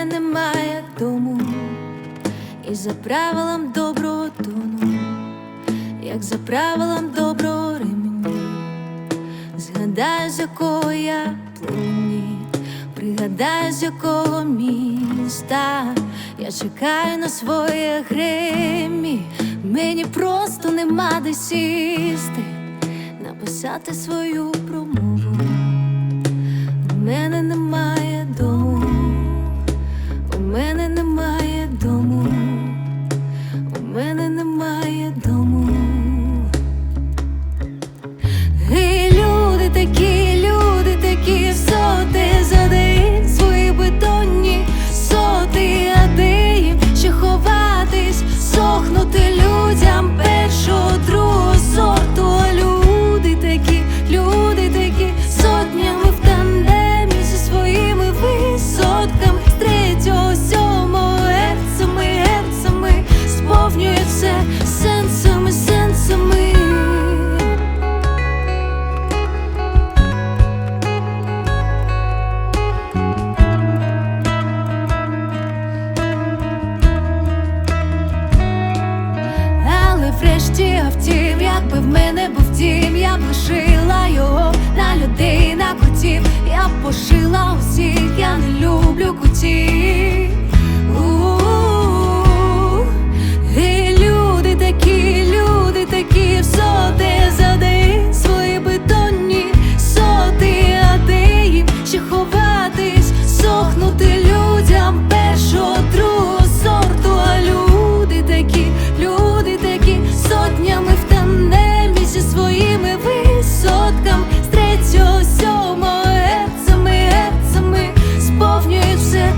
мене немає дому, і за правилам доброго тону, як за правилам доброго ремені, згадаю, з якого я плуні, пригадаю, з якого міста. Я чекаю на своє гремі, мені просто нема де сісти, написати свою промову. Врешті, а втім, якби в мене був дім, я б лишила його на людей, на котів. Я б пошила усіх, я не. сотнями в тандемі зі своїми висотками З третього сьомого герцами, герцами сповнює все.